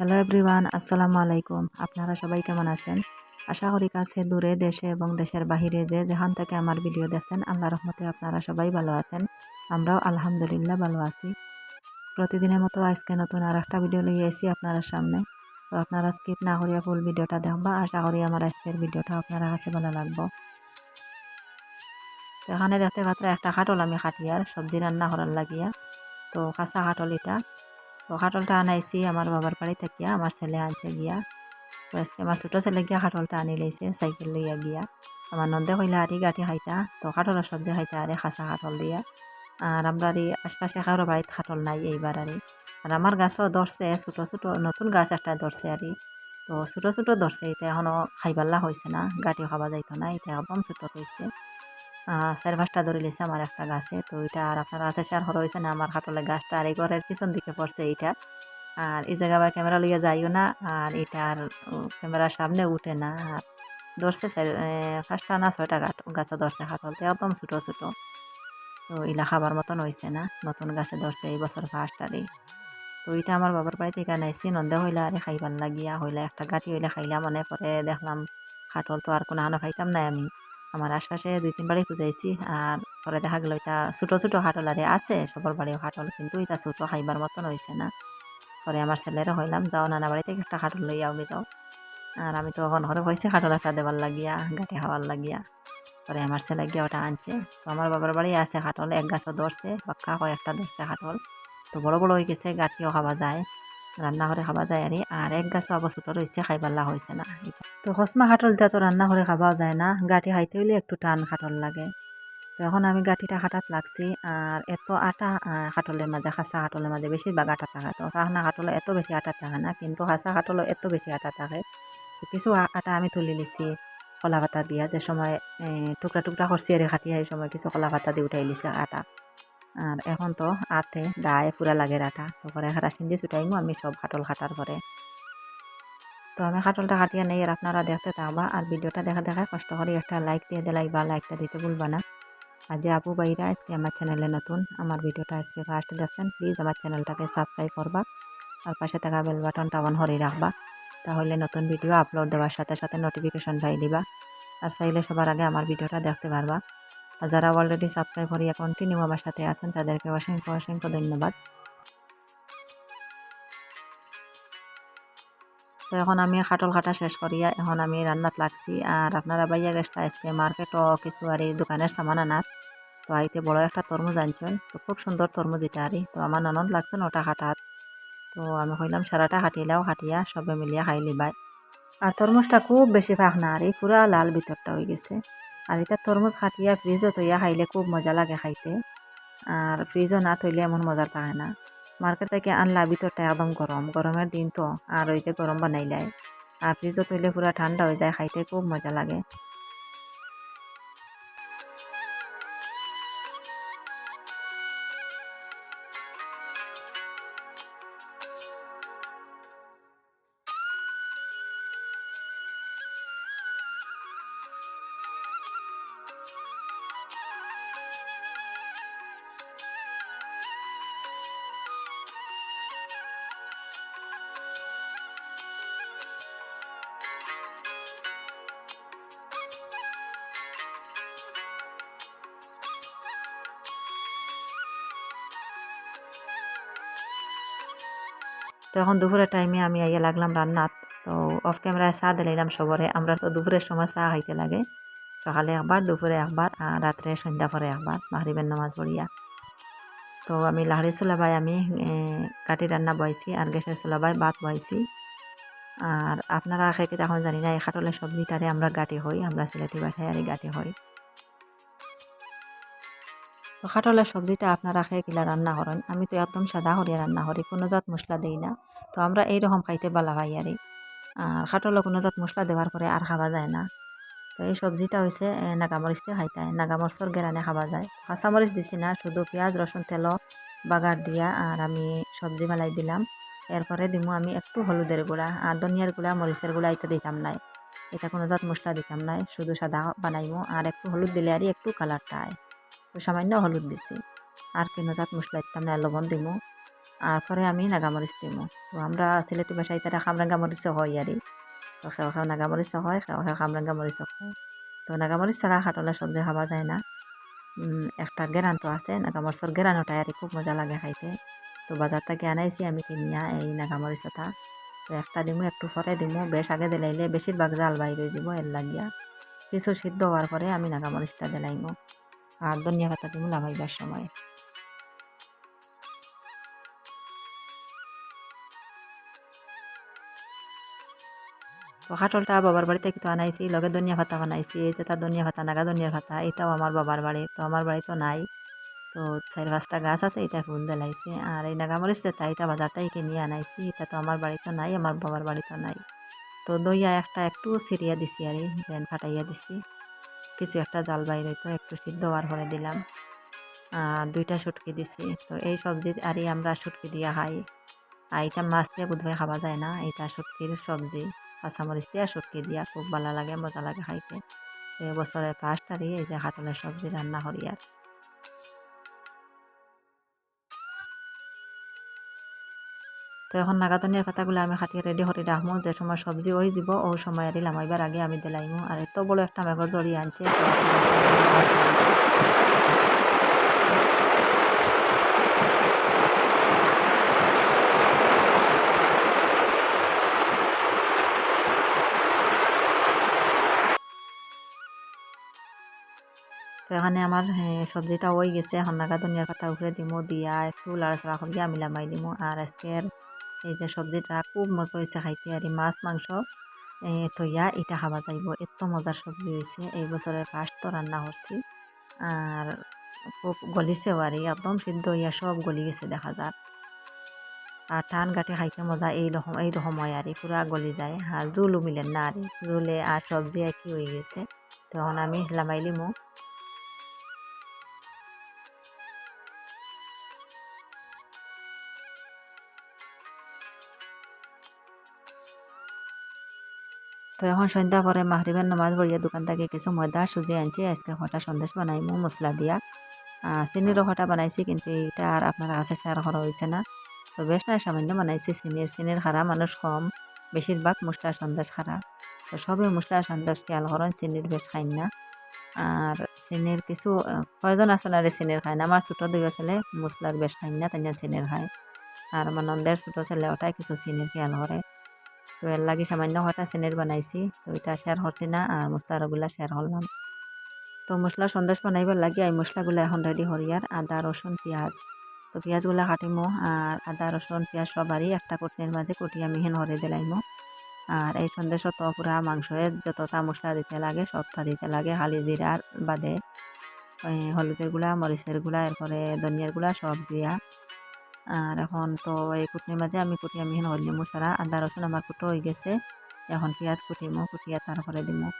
Hello everyone আসসালামু আলাইকুম আপনারা সবাই কেমন আছেন আশা করি কাছে দূরে দেশে এবং দেশের বাহিরে যে যেখান থেকে আমার ভিডিও দেখছেন আল্লাহ রহমতে আপনারা সবাই ভালো আছেন আমরাও আলহামদুলিল্লাহ ভালো আছি প্রতিদিনের মতো আজকে নতুন আর একটা ভিডিও লিয়ে এসেছি আপনারা সামনে তো আপনারা স্কিপ না করিয়া ফুল ভিডিওটা দেখবা আশা করি আমার আজকের ভিডিওটা আপনারা কাছে ভালো লাগবো তো এখানে দেখতে পাত্র একটা খাটল আমি খাটিয়ার সবজি রান্না করার লাগিয়া তো কাঁচা খাটল এটা তো খাটলটা আনাইছি, আমার বাবার বাড়ি থাকিয়া, আমার ছেলে আনছে গিয়া। তো আজকে আমার ছোটো ছেলে গিয়া খাটলটা আনি লাইছে সাইকেল লইয়া গিয়া। আমার নন্দে কইলা, আরি গাঠি খাইতা তো খাটলের সবজি খাইতা আরে খাসা খাটল দিয়া। আর আমরা আর আশপাশে কারও বাড়িতে খাটল নাই এইবার আরে। আর আমার গাছও ধরছে, ছোটো ছোটো, নতুন গাছ একটা ধরছে আরে। তো ছোটো ছোটো ধরছে, এটা এখনও খাইবাল্লা হয়েছে না, গাঠি খাওয়া যাইতো না, এটা একদম ছোটো হয়েছে চার পাঁচটা ধরে লিছে আমার একটা গাছে। তো এটা আর আপনার আছে চার হর হয়েছে না আমার হাটলে গাছটা আর এই ঘরের পিছন দিকে পড়ছে এইটা। আর এই জায়গা বা ক্যামেরা লইয়া যাইও না আর এটা আর ক্যামেরার সামনে উঠে না আর ধরছে পাঁচটা না ছয়টা গাছ, গাছে ধরছে হাটলতে একদম ছোটো ছোটো। তো ইলা খাবার মতন হয়েছে না, নতুন গাছে ধরছে এই বছর ফার্স্টারে তো এটা আমার বাবার বাড়িতে এখানে আইসি নন্দে হইলে আরে খাইবার লাগিয়া, হইলে একটা গাঠি হইলে খাইলাম মনে পরে দেখলাম খাটল তো আর কোনো আনো খাইতাম না আমি। আমার আশপাশে দুই, তিন বাড়ি খুঁজাইছি। আর পরে দেখা গেল এটা ছোটো ছোটো হাটল আরে আছে, সবার বাড়িও হাটল, কিন্তু এটা ছোটো খাইবার মতন হয়েছে না। পরে আমার ছেলেরা হইলাম, যাও নানা বাড়িতে একটা হাটল লইয়াও যাও। আর আমি তো এখন ঘরে হয়েছে হাটল একটা দেবার লাগিয়া, গাঁটি খাওয়ার লাগিয়া। পরে আমার ছেলে গিয়ে ওটা আনছে। তো আমার বাবার বাড়ি আছে হাটল, এক গাছও ধরছে বাক্কা কয়েকটা ধরছে হাটল। তো বড় বড় হয়ে গেছে, গাঠিও খাওয়া যায়। রান্না করে খাওয়া যায় আরে আর এক আবার ছোটো রয়েছে খাইবাল্লা হয়েছে না। তো হসমা খাটল দিয়া তো রান্না করে খাওয়াও যায় না, গাঠি খাইতে হইলে একটু টান খাটল লাগে। তো এখন আমি গাঠিটা খাটাত লাগছি আর এত আটা খাটলের মাঝে খাসা খাটলের মাঝে বেশিরভাগ আটা থাকে। তো কাহনা খাটলে এত বেশি আটা থাকে না, কিন্তু খাসা খাটলে এত বেশি আটা থাকে। কিছু আটা আমি তুলি নিছি কলা পাতা দিয়া, যে সময় টুকরা টুকরা আর খাটিয়া এই সময় কিছু কলা পাতা দিয়ে উঠাই লিছে আটা। আর এখন তো আতে দায় পুরা লাগে রাটা তো পরে রাসিন দিয়ে ছুটাইমো, আমি সব খাটল খাটার পরে। তো আমি খাটলটা কাটিয়ে নেই, আর আপনারা দেখতে থাকবা। আর ভিডিওটা দেখা দেখায় কষ্ট করে একটা লাইক দিয়ে দিলাই বা লাইকটা দিতে ভুলবা না। আর যে আপু বাইরা আজকে আমার চ্যানেলে নতুন, আমার ভিডিওটা আজকে ফার্স্ট দেখছেন প্লিজ আমার চ্যানেলটাকে সাবস্ক্রাইব করবা। আর পাশে থাকা বেল বাটনটা অন হরে রাখবা। তাহলে নতুন ভিডিও আপলোড দেওয়ার সাথে সাথে নোটিফিকেশন পাই দিবা। আর চাইলে সবার আগে আমার ভিডিওটা দেখতে পারবা। আর যারা অলরেডি সাবস্ক্রাইব করিয়া কন্টিনিউ আমার সাথে আছেন, তাদেরকে অসংখ্য অসংখ্য ধন্যবাদ। তো এখন আমি খাটল কাটা শেষ করিয়া এখন আমি রান্নাত লাগছি। আর আপনারা বাইয়া গেছলা আজকে মার্কেটও কিছু আর এই দোকানের সামান আনার। তো আইতে বড় একটা তরমুজ আনছেন। তো খুব সুন্দর তরমুজ এটা আরই তো আমার ননদ লাগছে ওটা হাঁটাত তো আমি কইলাম সারাটা হাঁটিলাও হাঁটিয়া সবে মিলিয়া খাই লিবাই আর তরমুজটা খুব বেশি ফাঁক না আর এই পুরা লাল ভিতরটা হয়ে গেছে। আর এটা তরমুজ খাটিয়া ফ্রিজও তৈয়া খাইলে খুব মজা লাগে খাইতে। আর ফ্রিজও না থইলে এমন মজা পায় না মার্কেট থেকে আনলা ভিতরটা একদম গরম গরমের দিন তো আর ওইতে গরম বানাইলাই আর ফ্রিজও তৈলে পুরা ঠান্ডা হয়ে যায়, খাইতে খুব মজা লাগে। তো এখন দুপুরের টাইমে আমি আইয়া লাগলাম রান্নাত। তো অফ ক্যামেরায় চা দিলাম সবরে। আমরা তো দুপুরের সময় চা খাইতে লাগে। সকালে একবার দুপুরে একবার আর রাত্রে সন্ধ্যা পরে একবার মাহরিবের নামাজ পড়িয়া। তো আমি লাহড়ি চুলাবাই আমি কাটি রান্না বয়েছি আর গ্যাসের চুলাবাই ভাত বয়েছি আর আপনারা খেতে এখন জানি না, এই খাটলের সবজিটারে আমরা গাটি হই, আমরা সিলেটি বাসায় আর গাটি হই। তো খাটলের সবজিটা আপনারা খেয়ে কিলা রান্না করেন। আমি তো একদম সাদা করিয়া রান্না করি, কোনো জাত মশলা দিই না। তো আমরা এইরকম খাইতে বালা ভাই আর। আর খাটলে কোনো জাত মশলা দেওয়ার পরে আর খাওয়া যায় না। তো এই সবজিটা হয়েছে নাগামরিচ দিয়ে খাইতে হয়। নাগামরিচর গেরানে খাওয়া যায়। কাঁচামরিচ দিছি না, শুধু পেঁয়াজ, রসুন, তেল, বাগার দিয়া আর আমি সবজি মেলাই দিলাম। এরপরে দিমু আমি একটু হলুদের গুঁড়া আর ধনিয়ার গুঁড়া, মরিচের গুঁড়া এটা দিতাম নাই। এটা কোনো জাত মশলা দিতাম নাই, শুধু সাদা বানাইমু। আর একটু হলুদ দিলে আর একটু কালারটা আয়। তো সামান্য হলুদ দিছি। আর কেন জাত মশলা দিতাম না, লবণ দিমু। আর পরে আমি নাগামরিচ দিব তো আমরা সিলেটি ভাষায় তারা খামরাঙ্গা মরিচও হয় আরই তো খেও খেও নাগামরিচও হয় খেও খেও খামরাঙ্গা মরিচও হয় তো নাগামরিচ ছাড়া খাটলে সবজি খাওয়া যায় না। একটা গেরান তো আছে নাগামরিচর গেরানোটাই আর খুব মজা লাগে খাইতে। তো বাজার থেকে আনাইছি আমি কিনিয়া এই নাগামরিচটা। তো একটা দিমু, একটু পরে দিমু। বেশ আগে দিলাইলে বেশিরভাগ জাল বাইর যাব এর লাগিয়া। কিছু সিদ্ধ হওয়ার পরে আমি নাগামরিচটা দিলাইমু। আর ধনিয়া পাতা দিমু লাগাইবার সময়। তো কাটলটা বাবার বাড়িতে কিন্তু আনাইছি, লগে ধনিয়া ভাতা বানাইছি এই যে তার ধনিয়া ভাতা নাগা ধনিয়ার ভাতা এটাও আমার বাবার বাড়ি, তো আমার বাড়ি তো নাই। তো চার পাঁচটা গাছ আছে, এটা ফুল দিলাইছি আর এই নাগামরিচ যেটা এটা বাজার থেকে কিনে আনাইছি, এটা তো আমার বাড়িতে নাই, আমার বাবার বাড়িতে নাই। তো দইয়া একটা একটু সিরিয়া দিছি আর ফাটাইয়া দিছি। কিছু একটা জাল বাইর হইতো একটু সিদ্ধ হওয়ার পরে দিলাম। আর দুইটা শুটকি দিছি। তো এই সবজি আরই আমরা শুটকি দিয়া খাই। আর এটা মাছ দিয়ে বোধহয় খাওয়া যায় না। এটা শুটকির সবজি। কাঁচামরিচ দিয়ে শুটকি দিয়া খুব ভালো লাগে, মজা লাগে খাইতে। তো এবছরের ফার্স্ট আরই এই যে হাটলের সবজি রান্না করি আর। তো এখন নাগাতনিয়ার পাতাগুলো আমি খাটিয়ে রেডি করে রাখব যে সময় সবজি হয়ে যাব ওই সময় আর লামাইবার আগে আমি দিলাইমু। আর এত বড় একটা মেঘর জড়ি আনছে। এখানে আমার সবজিটা হয়ে গেছে। এখন নাগা ধনিয়ার পাতা উপরে দিমু। দিয়া একটু লাড়াচাড়া করিয়া আমি লামাই দিমু। আর আজকের এই যে সবজিটা খুব মজা হয়েছে খাইতে আর মাছ, মাংস থইয়া এটা খাওয়া যাইব। এত মজার সবজি হয়েছে এই বছরের ফার্স্ট তো রান্না করছি। আর খুব গলিছেও আর একদম সিদ্ধ হইয়া সব গলি গেছে দেখা যায় আর টান গাঠে খাইতে মজা এই রকম এই রকম হয় আর পুরা গলি যায়। আর জুলও মিলেন না আর জুলে আর সবজি একই হয়ে গেছে। তখন আমি লামাই লিমু। তো এখন সন্ধ্যা পরে মাহরিবের নামাজ পড়িয়া দোকান থেকে কিছু ময়দা, সুজি আনছি আজকে হঠাৎ সন্দেশ বানাইমু মশলা দিয়া। চিনিরও হঠাৎ বানাইছি, কিন্তু এটা আর আপনার কাছে শেয়ার করা হয়েছে না। তো বেশ না সামান্য বানাইছি চিনির। চিনির খারা মানুষ কম, বেশিরভাগ মশলার সন্দেশ খারা। তো সবই মশলার সন্দেশ, খেয়াল করেন, চিনির বেশ খাই না। আর চিনির কিছু কয়জন আছে না রে চিনির খায়? না আমার ছোটো দুই ছেলে মশলার বেশ খাই না তাই চিনির খায়। আর আমার নন্দের ছোটো ছেলে ওটাই কিছু চিনির খেয়াল করে। তো এর লাগি সামান্য কটা সিনের বানাইছি, তো এটা শেয়ার করছি না আর মশলাগুলা শেয়ার করলাম তো মশলা সন্দেশ বানাইবার লাগে এই মশলাগুলো এখন রেডি হরিয়ার আদা রসুন পেঁয়াজ। তো পেঁয়াজগুলো কাটিমো আর আদা রসুন পেঁয়াজ সবারই একটা কটনির মাঝে কটিয়া মিহিন হরে দিলাইমো আর এই সন্দেশ তো পুরা মাংসের যতটা মশলা দিতে লাগে, সবটা দিতে লাগে, হালি জিরার বাদে হলুদের গুঁড়া মরিচের গুঁড়া, এরপরে ধনিয়ার গুঁড়া সব দিয়া। আর এখন তো এই কুটনির মাঝে আমি কুটি, আমি এখানে হলদি মশলা আদা, রসুন আমার কুটো হয়ে গেছে। এখন পেঁয়াজ কুটিমো, কুটিয়া তারপরে দিমো।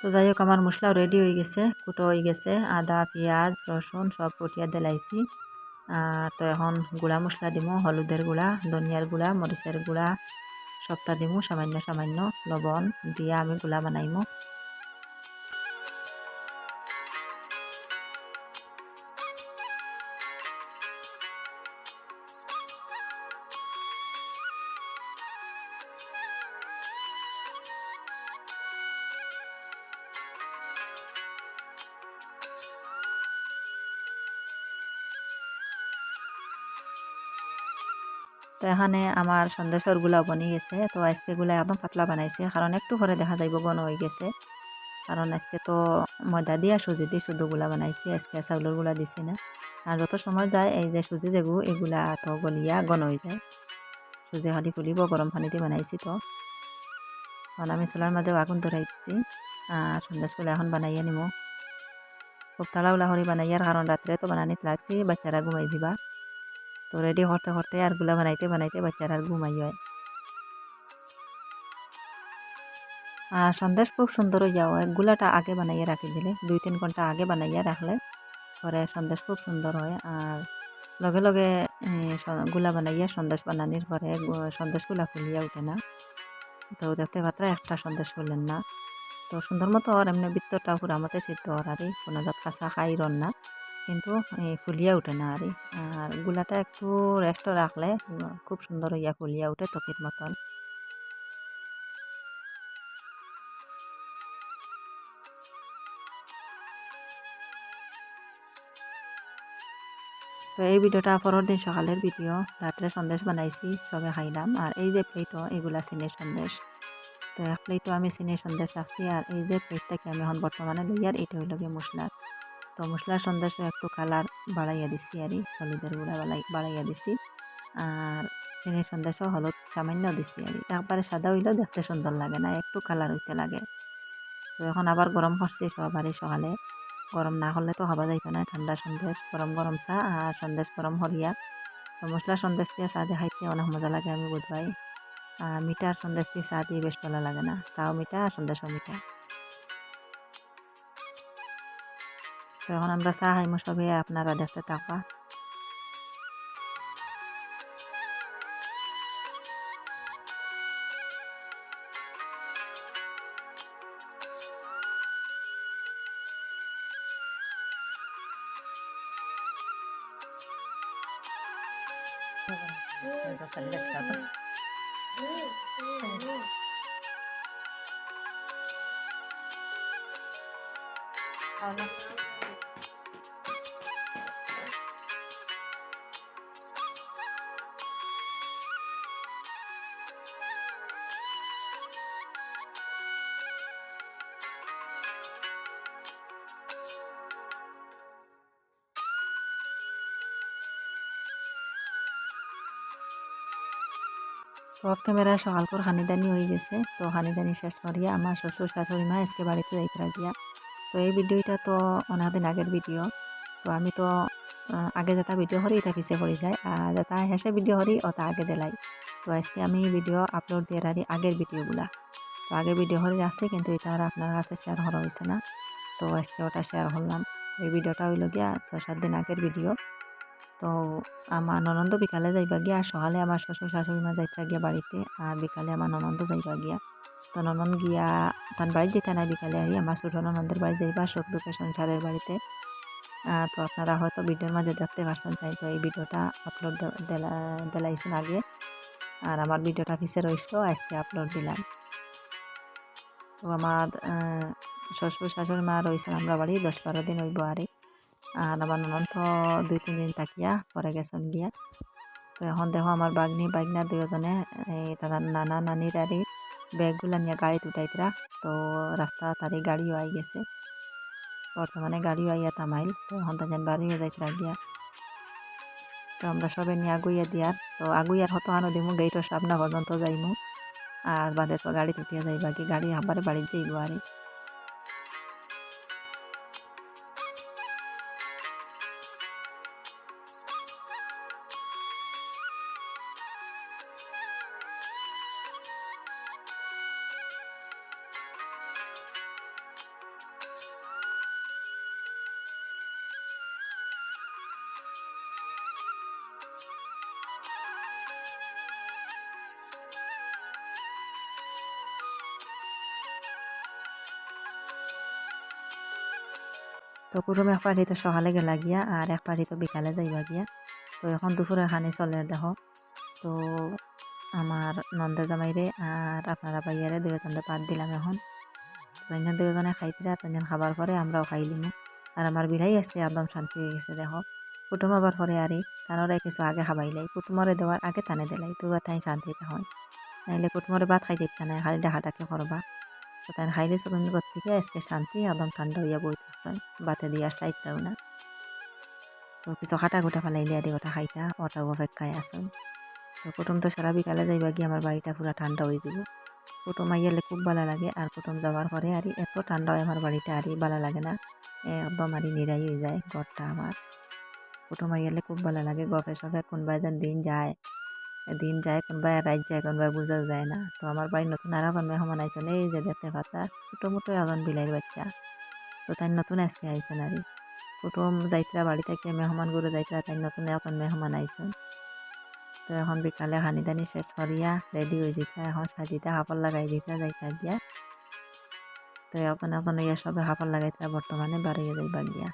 তো যাই হোক, আমার মশলাও রেডি হয়ে গেছে, কুটো হয়ে গেছে, আদা, পেঁয়াজ, রসুন সব কুটিয়া দিলাইছি। তো এখন গুঁড়া মশলা দিমু, হলুদের গুঁড়া, ধনিয়ার গুঁড়া, মরিচের গুঁড়া, সবটা দিমু, সামান্য সামান্য লবণ দিয়া আমি গুলা বানাইমু। তো এখানে আমার সন্দেশরগুলা বনি গেছে। তো আজকেগুলা একদম পাতলা বানাইছে। কারণ একটু করে দেখা যাইব গণ হয়ে গেছে। কারণ আজকে তো ময়দা দিয়া সুজি দিয়ে শুধুগুলা বানাইছি। আজকে চাউলেরগুলা দিছি না। আর যত সময় যায়, এই যে সুজি যেগু, এগুলা তো গলিয়া গণ হয়ে যায়। সুজি খালি ফুলিব, গরম পানিতে বানাইছি তো। এখন আমি মাঝে আগুন ধরাই দিছি আর সন্দেশগুলা এখন বানাইয়া নিব খুব তাড়াহুড়া করে বানাইয়ার কারণ রাত্রে তো বানানিত লাগছি, বাচ্চারা ঘুমাই যাবা তো রেডি করতে করতে আরগুলা বানাইতে বানাইতে বাচ্চারা আর ঘুমাই হয় আর সন্দেশ খুব সুন্দর হয়ে যাওয়া। হয় গুলাটা আগে বানাইয়া রাখি দিলে, দুই তিন ঘণ্টা আগে বানাইয়া রাখলে পরে সন্দেশ খুব সুন্দর হয়। আর লগে লগে গুলা বানাইয়া সন্দেশ বানানির পরে সন্দেশগুলা ফুলিয়া উঠে না। তো দেখতে পাত্রা একটা সন্দেশ ফুলেন না। তো সুন্দর মতো আর এমনি ভিতরটা পুরা মতে সিদ্ধ হওয়ার আর কোনো জাত কাঁচা খাইরন না। কিন্তু ফুলিয়া উঠে না আর আর গুলাটা একটু রেস্ট রাখলে খুব সুন্দর হইয়া ফুলিয়া উঠে তকির মতন। তো এই ভিডিওটা পরের দিন সকালের ভিডিও। রাত্রে সন্দেশ বানাইছি, সবে খাইলাম। আর এই যে প্লেটও এগুলা চিনির সন্দেশ। তো এক প্লেটও আমি চিনির সন্দেশ রাখছি। আর এই যে প্লেটটাকে আমি এখন বর্তমানে লই আর এটা হইল গিয়ে মশলার তো মশলার সন্দেশও একটু কালার বাড়াইয়া দিছি আর হলুদের গুঁড়া বাড়াই বাড়াইয়া দিছি। আর চিনির সন্দেশও হলুদ সামান্য দিছি আর একবারে সাদা হইলেও দেখতে সুন্দর লাগে না, একটু কালার হইতে লাগে। তো এখন আবার গরম করছি সবারই সকালে। গরম না হলে তো হবা যাইতো না, ঠান্ডা সন্দেশ, গরম গরম চা আর সন্দেশ গরম হরিয়া। তো মশলা সন্দেশ দিয়ে চা দিয়ে খাইতে অনেক মজা লাগে আমি বোধহয় মিঠার সন্দেশ দিয়ে চা দিয়ে বেশ ভালো লাগে না, চাও মিঠা আর সন্দেশও মিঠা। তো এখন আমরা চা খাইমো সবে আপনারা দেখতে থাকবা অফ ক্যামেরা সকাল করে, হানিদানি হয়ে গেছে। তো হানিদানি শেষ করিয়া আমার শ্বশুর শাশুড়ি মা আজকে বাড়িতে যাইতে গিয়া তো এই ভিডিওটা তো অনেকদিন আগের ভিডিও। তো আমি তো আগে যেটা ভিডিও হরি এটা পিছিয়ে পড়ে যায়। আর যেটা হেসে ভিডিও হরি ওটা আগে দেলাই। তো আজকে আমি ভিডিও আপলোড দিয়ে রাখি আগের ভিডিওগুলা। তো আগের ভিডিও হরি আছে, কিন্তু এটা আর আপনার কাছে শেয়ার করা হয়েছে না। তো আজকে ওটা শেয়ার করলাম। এই ভিডিওটা হইল গিয়া ছয় সাত দিন আগের ভিডিও। তো আমার ননন্দ বিকালে যাইবা গিয়া, আর সকালে আমার শ্বশুর শাশুড়ি মা যাইতে গিয়া বাড়িতে, আর বিকালে আমার ননন্দ যাইবা গিয়া। তো ননন গিয়া তার বাড়ি যেতে নাই, বিকালে আরি আমার ছোটো ননন্দের বাড়ি যাইবা, সুখ দুঃখে সংসারের বাড়িতে। তো আপনারা হয়তো ভিডিওর মাঝে দেখতে পারছেন, তাই তো এই ভিডিওটা আপলোড দিলাইছেন আগে। আর আমার ভিডিওটা পিছে রইছিল আজকে আপলোড দিলাম। তো আমার শ্বশুর শাশুড়ি মা রয়েছেন আমরা বাড়ি দশ বারো দিন হইব আরে। আর আমার ননদ তো দুই, তিন দিন থাকিয়া পরে গেছেন গিয়া তো এখন দেখো আমার বাগনি, বাগনা দুজনে এই তারা নানা নানির আরে ব্যাগগুলো নিয়ে গাড়িতে উঠাইতরা তো রাস্তা তারি গাড়িও আই গেছে। বর্তমানে গাড়িও আইয়া থামাইল তো এখন তাদের বাড়িও যাইতরা গিয়া তো আমরা সবে নিয়ে আগুইয়া দিয়ার তো আগুইয়ার হতো আনো দিমু গেইটর সামনা পর্যন্ত যাইমু। আর বাদে তো গাড়ি উঠিয়া যাইবা কি, গাড়ি আবার বাড়ি যাইব আরে তো কুটুম এক পাড়ি তো সকালে গেলা গিয়া, আর এক পাড়ি তো বিকালে যাইবা গিয়া। তো এখন দুপুরে খানি চলে দেখো তো আমার নন্দে জামাইরে আর আপনারা বাইয়ারে দুজনে পাত দিলাম এখন। তখন দুজনে খাইতিরা তখন খাবার পরে আমরাও খাইলিমু আর আমার বিড়াই আছে একদম শান্তি হয়ে গেছে দেখো কুটুম আবার পরে আরে তানোরে কিছু আগে খাবাইলাই কুটুমরে দেওয়ার আগে টানে দিলাই। তো তাই শান্তিতে হয়। নাইলে কুটুমরে ভাত খাই দিতে নাই, খালি ডাকাটাকে করবা। তো তাই হাইলে সুগন্ধ থেকে আজকে শান্তি, একদম ঠান্ডা হইয়া বই থাকছেন বাতে দিয়ার সাইডটাও না। তো কিছু খাটা খুটা ফেলাইলে আদি ওটা খাইতা ওটাও অপেক্ষায় আসুন তো কুটুম তো সারা বিকালে যাইবা গিয়ে আমার বাড়িটা পুরো ঠান্ডা হয়ে যাব কুটুম আইয়ালে খুব ভালো লাগে, আর কুটুম যাওয়ার পরে আর এত ঠান্ডা হয় আমার বাড়িটা আর ভালো লাগে না। একদম আর নিরাই হয়ে যায় ঘরটা আমার। কুটুম আইয়ালে খুব ভালো লাগে, গপে সবে কোনবা দিন যায় দিন যায় কোনোবাই রাত যায় কোনোবাই বোঝাও যায় না। তো আমার বাড়ির নতুন আরও কোন মেহমান আইসেন এই যে দেখতে পাতা ছোটো মোটো এখন বিলাইয়ের বাচ্চা তো তাই নতুন আজকে আইসেন আর কুটুম যাইতরা বাড়ি থেকে মেহমানগুলো যাইতরা তাই নতুন নতুন মেহমান আইসুন তো এখন বিকালে হানি দানি শেষ করিয়া রেডি হয়ে যেতে এখন সাজিতে হাফল লাগাই দিতে যাইতা গিয়া তো এখন এখন ইয়া সবে হাফল লাগাইতে বর্তমানে বাড়িয়ে যাইবা গিয়া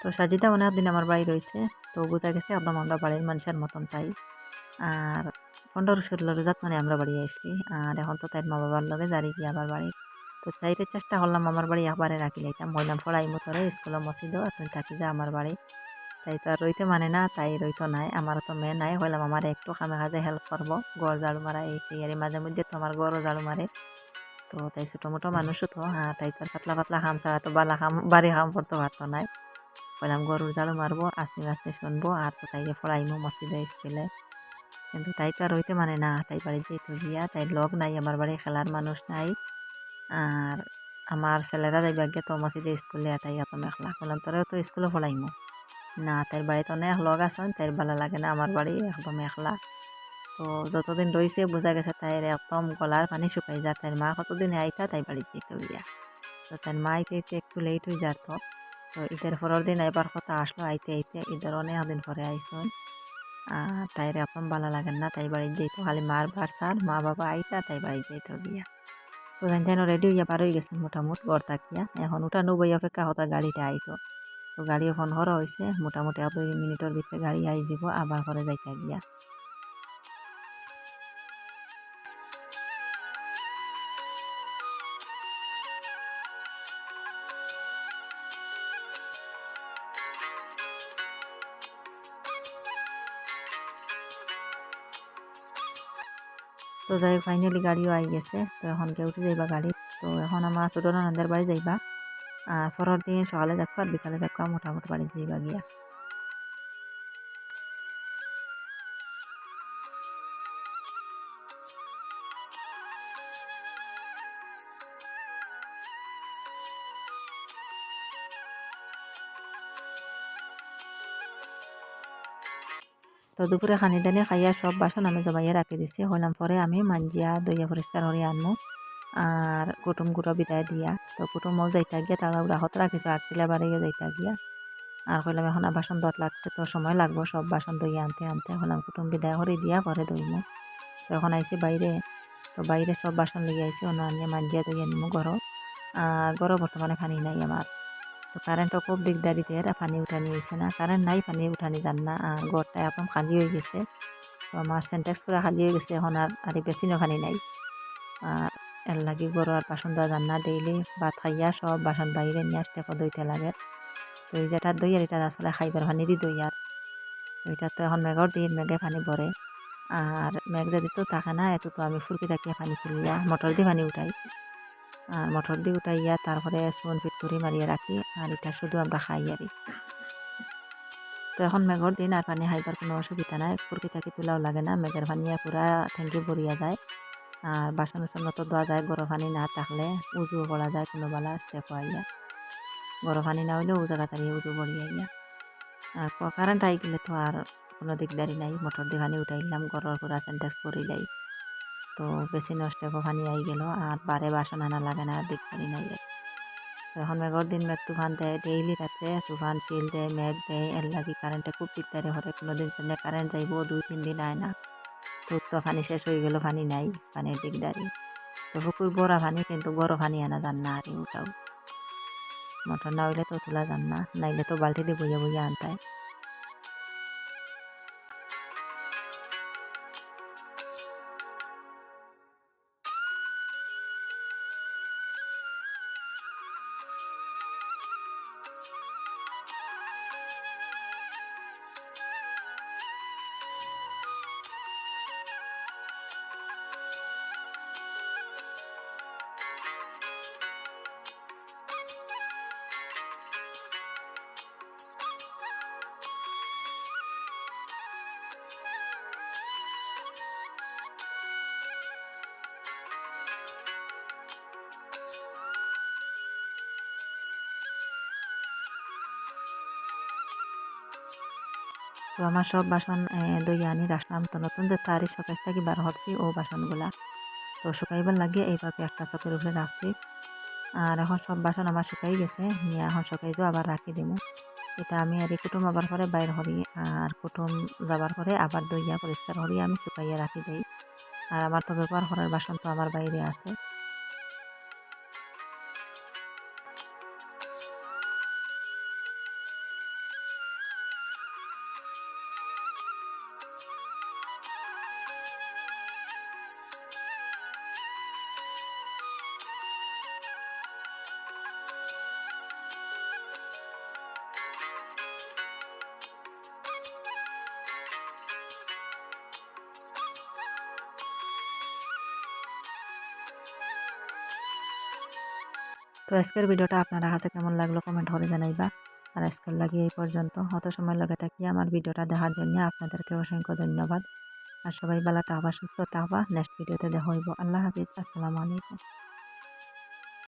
তো সাজিদা অনেক দিন আমার বাড়ি রয়েছে তো বোঝা গেছে একদম আমরা বাড়ির মানুষের মতন তাই। আর পনেরো ষোলো রোজাত মানে আমরা বাড়ি আসলি আর এখন তো তাই মা বাবার লগে জারি গিয়ে আবার বাড়ি। তো তাইতে চেষ্টা করলাম আমার বাড়ি একবারে রাখি লাইতাম বললাম পড়াই মতরে স্কুলে মসজিদ তুমি থাকি যা আমার বাড়ি। তাই তো আর রইতে মানে না, তাই রইতো নাই আমার তো মেয়ে নাই। হইলাম আমার একটু খামে কাজে হেল্প করব। গড় ঝাড়ু মারা এই সেই মাঝে মধ্যে তো আমার গড়ও ঝাড়ু মারে। তো তাই ছোটো মোটো মানুষও তো হ্যাঁ তাই তো পাতলা পাতলা খাম ছাড়া তো বালা খাম বাড়ি খাম করতে পারতো নাই। কইলাম গরুর ঝাড়ু মারবো, আস্তে আস্তে শুনব। আর তো তাইকে পড়াইমো মসজিদে, স্কুলে। কিন্তু তাই তো আর রইতে মানে না। তাই বাড়ি যেতে গিয়া তাই লগ নাই, আমার বাড়ি খেলার মানুষ নাই। আর আমার ছেলেরা যাইবা গিয়ে তো মসজিদে স্কুলে তাই এত মেখলা বললাম তোরেও তো স্কুলে পড়াইমো। না তার বাড়িতে অনেক লগ আছেন তাই ভালো লাগে না আমার বাড়ি একদম একলা তো যতদিন রয়েছে বোঝা গেছে তাইর একদম গলার পানি শুকাই যায় তাই মা কতদিন আইতা, তাই বাড়ি যেতে গিয়া তো তার মা আইতে একটু লেট হয়ে যেত তো ঈদের পরের দিন এবার কথা আসলো, আইতে আইতে ঈদের অনেক দিন পরে আইসুন। তাইর একদম ভালো লাগেন না। তাই বাড়ি যেত খালি মার সার মা বাবা আইতা, তাই বাড়ি যেত গিয়া তো যেন রেডি হইয়া বার হয়ে গেছেন মোটামুটি ঘর তাকিয়া এখন উঠা নবই অপেক্ষা হতো গাড়িটা আইতো। তো গাড়ি এখন হরা হয়েছে মোটামুটি দুই মিনিটের ভিতরে গাড়ি আই যাব আবার ঘরে যাইতে গিয়া। তো যাই ফাইনালি গাড়িও আই গেছে। তো এখন কেউ উঠে যাইবা গাড়ি। তো এখন আমার ছোটো ননদের বাড়ি যাইবা। আর পরের দিন সকালে দেখো আর বিকালে দেখো মোটামুটি বাড়ি যাইবা গিয়া। তো দুপুরে খানি দানি খাইয়া সব বাসন আমি জমাইয়া রাখি দিছি। হইলাম পরে আমি মাঞ্জিয়া দইয়া পরিষ্কার করে আনমু আর কুটুম গুঁড়ো বিদায় দিয়া। তো কুটুমও যাইতা গিয়া, তারা রাহত রাখিছে আগতিলা বাড়িয়ে যাইতা গিয়া। আর কইলাম এখন বাসন দত লাগতে তো সময় লাগবো, সব বাসন দইয়া আনতে আনতে। হলাম কুটুম বিদায় করে দিয়া পরে দইমু। তো এখন আইসি বাইরে, তো বাইরে সব বাসন লেগে আইসি অন্য আনিয়ে মাঞ্জিয়া দইয়া নিমু ঘরও। আর ঘরও বর্তমানে পানি নাই আমার। তো কারেন্টও খুব দিকদারিতে এরা পানি উঠানি হয়েছে না। কারেন্ট নাই, পানি উঠানি যান না। আর ঘরটা একদম খালি হয়ে গেছে। তো আমার সেন্টেক্স পুরো খালি হয়ে গেছে, এখন আর আর বেশিনও পানি নাই। আর এর লাগি গরু আর বাসন দেওয়া যান না ডেইলি ভাত খাইয়া সব বাসন বাইরে নিয়ে আসতে দইতে লাগে। তো এই যেটা দই আর এটা আসলে খাইবার পানি দি দই আর তো এটা তো এখন মেঘর দিন, মেঘে পানি ভরে আর মেঘ যদি তো থাকে না এত তো আমি ফুরকি থাকিয়ে পানি তুলিয়া মটর দিয়ে পানি উঠাই। আর মটর দিয়ে উঠাইয়া তারপরে চুন ফিট করে মারিয়ে রাখি, আর এটা শুধু আমরা খাই আর তো এখন মেঘর দিন, আর পানি খাইবার কোনো অসুবিধা নাই। ফুরকি থাকি তোলাও লাগে না, মেঘের পানিয়া পুরা ঠেঙ্কি ভরিয়া যায়। আর বাসন উসন তো দেওয়া যায়, গরম পানি না থাকলে উজুও করা যায় কোনো বেলা স্টেপ আইয়া। গরম পানি না হইলেও জায়গা তাড়িয়ে উজু করিয়া ইয়া আর কারেন্ট আই গেলে তো আর কোনো দিকদারি নাই। মটর দিয়ে পানি উঠাইলাম গরর পুরা সেন্টেক্স করিলাই তো বেশি নষ্ট পানি আই গেল, আর বারে বাসন আনা লাগে না দিকদারি নাই এখন মেঘর দিন মেঘ তুফান দেয় ডেইলি রাত্রে তুফান শিল দেয়, মেঘ দেয়, এর লাগি কারেন্টে খুব দিকদারি হরে কোনো দিন সামনে কারেন্ট যাইব, দুই তিন দিন আয় না। তো তো পানি শেষ হয়ে গেল পানি নাই পানির দিকদারি। তো পুকুর বড়া পানি কিন্তু বড় পানি আনা যান না আর ওটাও মোটর না হইলে তো তোলা যান না, নাইলে তো বালতি দিয়ে বইয়া বইয়া আনতায়। তো আমার সব বাসন দই আনি, রাখলাম। তো নতুন যে তারি শোকেস থেকে বার হচ্ছি ও বাসনগুলা। তো শুকাইবার লাগে এইভাবে একটা চকের উপরে রাখছি। আর এখন সব বাসন আমার শুকাই গেছে। নিয়ে এখন শুকাই তো আবার রাখি দিমু। এটা আমি আর কুটুম আবার পরে বাইর করি আর কুটুম যাবার পরে আবার দইয়া পরিষ্কার করি আমি শুকাইয়া রাখি দিই। আর আমার তো ব্যবহার করার বাসন তো আমার বাইরে আছে। তো আজকের ভিডিওটা আপনারা কাছে কেমন লাগল কমেন্ট করে জানাইবা। আর আজকের লাগে এই পর্যন্ত। অত সময় লগে থাকি আমার ভিডিওটা দেখার জন্য আপনাদেরকে অসংখ্য ধন্যবাদ। আর সবাই বেলা তাহবা সুস্থ তাহবা নেক্সট ভিডিওতে দেখা হইব। আল্লাহ হাফিজ। আসসালামু আলাইকুম।